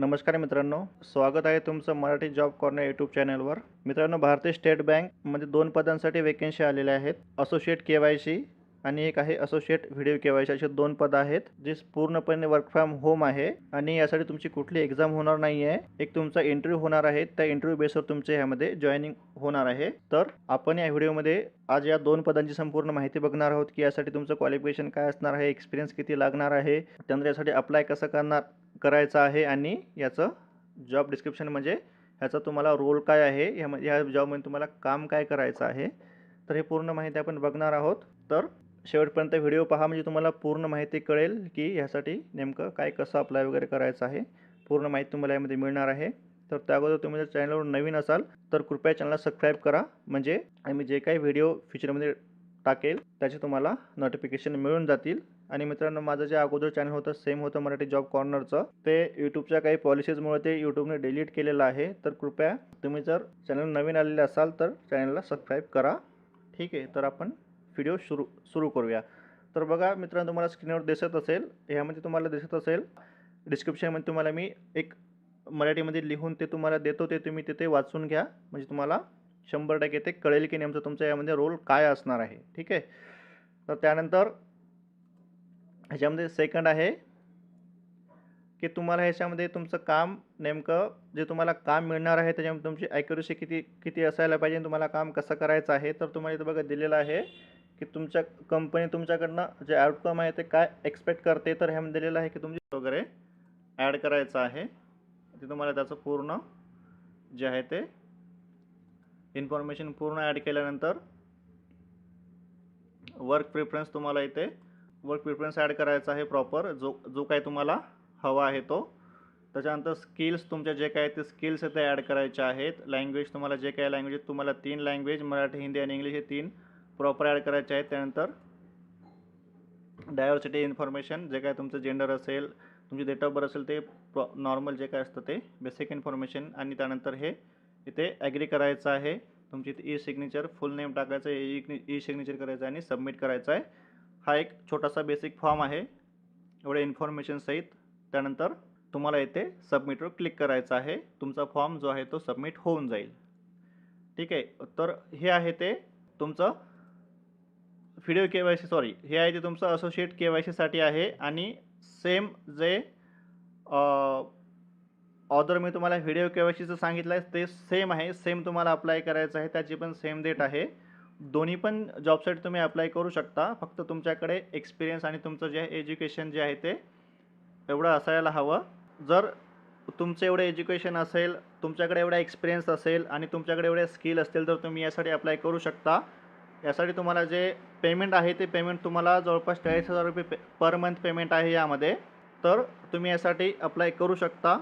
नमस्कार मित्रांनो स्वागत आहे तुमचं मराठी जॉब कॉर्नर यूट्यूब चॅनलवर. मित्रांनो भारतीय स्टेट बँकमध्ये दोन पदांसाठी वेकेन्सी आलेल्या आहेत. असोसिएट के वाय सी आणि एक आहे असोसिएट व्हिडिओ के असे दोन पद आहेत जे पूर्णपणे वर्क फ्रॉम होम आहे. आणि यासाठी तुमची कुठली एक्झाम होणार नाही आहे एक तुमचा इंटरव्ह्यू होणार आहे. त्या इंटरव्ह्यू बेसवर तुमचे ह्यामध्ये जॉईनिंग होणार आहे. तर आपण या व्हिडिओमध्ये आज या दोन पदांची संपूर्ण माहिती बघणार आहोत की यासाठी तुमचं क्वालिफिकेशन काय असणार आहे एक्सपिरियन्स किती लागणार आहे त्यानंतर यासाठी अप्लाय कसं करणार करायचं आहे आणि याचं जॉब डिस्क्रिप्शन म्हणजे ह्याचा तुम्हाला रोल काय आहे ह्यामध्ये ह्या जॉबमध्ये तुम्हाला काम काय करायचं आहे. तर हे पूर्ण माहिती आपण बघणार आहोत. तर शेवटपर्यंत व्हिडिओ पहा म्हणजे तुम्हाला पूर्ण माहिती कळेल की ह्यासाठी नेमकं काय कसं अप्लाय वगैरे करायचं आहे. पूर्ण माहिती तुम्हाला यामध्ये मिळणार आहे. तर त्या अगोदर तुम्ही जर चॅनलवर नवीन असाल तर कृपया चॅनलला सबस्क्राईब करा. म्हणजे आम्ही जे काही व्हिडिओ फ्युचरमध्ये टाकेल त्याचे तुम्हाला नोटिफिकेशन मिळून जातील. आणि मित्रांनो माझं जे अगोदर चॅनल होतं सेम होतं मराठी जॉब कॉर्नरचं ते यूट्यूबच्या काही पॉलिसीजमुळे ते यूट्यूबने डिलीट केलेलं आहे. तर कृपया तुम्ही जर चॅनल नवीन आलेले असाल तर चॅनलला सबस्क्राईब करा. ठीक आहे तर आपण व्हिडिओ सुरू सुरू करूया. तर बघा मित्रांनो तुम्हाला स्क्रीनवर दिसत असेल ह्यामध्ये तुम्हाला दिसत असेल डिस्क्रिप्शनमध्ये तुम्हाला मी एक मराठीमध्ये लिहून ते तुम्हाला देतो ते तुम्ही तिथे वाचून घ्या. म्हणजे तुम्हाला शंभर टक्के ते कळेल की नेमकं तुमचा यामध्ये रोल काय असणार आहे. ठीक आहे? तर त्यानंतर ह्याच्यामध्ये सेकंड आहे की तुम्हाला ह्याच्यामध्ये तुमचं काम नेमकं जे तुम्हाला काम मिळणार आहे त्याच्यामध्ये तुमची ॲक्युरेसी किती किती असायला पाहिजे तुम्हाला काम कसं करायचं आहे तर तुम्हाला इथं बघा दिलेलं आहे. की तुमच्या कंपनी तुमच्याकडनं जे आउटकम आहे ते काय एक्सपेक्ट करते तर ह्यामध्ये दिलेलं आहे की तुमचे वगैरे ॲड करायचं आहे. ते तुम्हाला त्याचं पूर्ण जे आहे ते इन्फॉर्मेशन पूर्ण ॲड केल्यानंतर वर्क प्रिफरन्स तुम्हाला इथे वर्क प्रिफरन्स ॲड करायचा आहे प्रॉपर जो जो काही तुम्हाला हवा आहे तो. त्याच्यानंतर स्किल्स तुमच्या जे काय ते स्किल्स ते ॲड करायचे आहेत. लँग्वेज तुम्हाला जे काय लँग्वेज तुम्हाला तीन लँग्वेज मराठी हिंदी आणि इंग्लिश हे तीन प्रॉपर ॲड करायचे आहेत त्यानंतर डायव्हर्सिटी इन्फॉर्मेशन जे काय तुमचं जेंडर असेल तुमची डेट ऑफ बर्थ असेल ते प्रॉ नॉर्मल जे काय असतं ते बेसिक इन्फॉर्मेशन आणि त्यानंतर हे इथे ॲग्री करायचं आहे. तुमची इथे ई सिग्नेचर फुल नेम टाकायचं आहे ई ई सिग्नेचर करायचं आहे आणि सबमिट करायचं आहे. हा एक छोटासा बेसिक फॉर्म आहे. एवढे इन्फॉर्मेशन सहित त्यानंतर तुम्हाला इथे सबमिटवर क्लिक करायचं आहे. तुमचा फॉर्म जो आहे तो सबमिट होऊन जाईल. ठीक आहे. तर हे आहे ते तुमचं video K Y C sorry हे आहे ते तुमचं असोसिएट के वाय सीसाठी आहे आणि सेम जे ऑदर मी तुम्हाला व्हिडिओ के वाय सीचं सांगितलं आहे ते सेम आहे. सेम तुम्हाला अप्लाय करायचं आहे त्याची पण सेम डेट आहे. दोन्ही पण जॉबसाठी तुम्ही अप्लाय करू शकता. फक्त तुमच्याकडे एक्सपिरियन्स आणि तुमचं जे एज्युकेशन जे आहे ते एवढं असायला हवं. जर तुमचं एवढं एज्युकेशन असेल तुमच्याकडे एवढा एक्सपिरियन्स असेल आणि तुमच्याकडे एवढे स्किल असतील तर तुम्ही यासाठी अप्लाय करू शकता. यासाठी तुम्हाला जे पेमेंट आहे ते पेमेंट तुम्हाला जवळपास चाळीस हजार रुपये पे पर मंथ पेमेंट आहे यामध्ये. तर तुम्ही यासाठी अप्लाय करू शकता.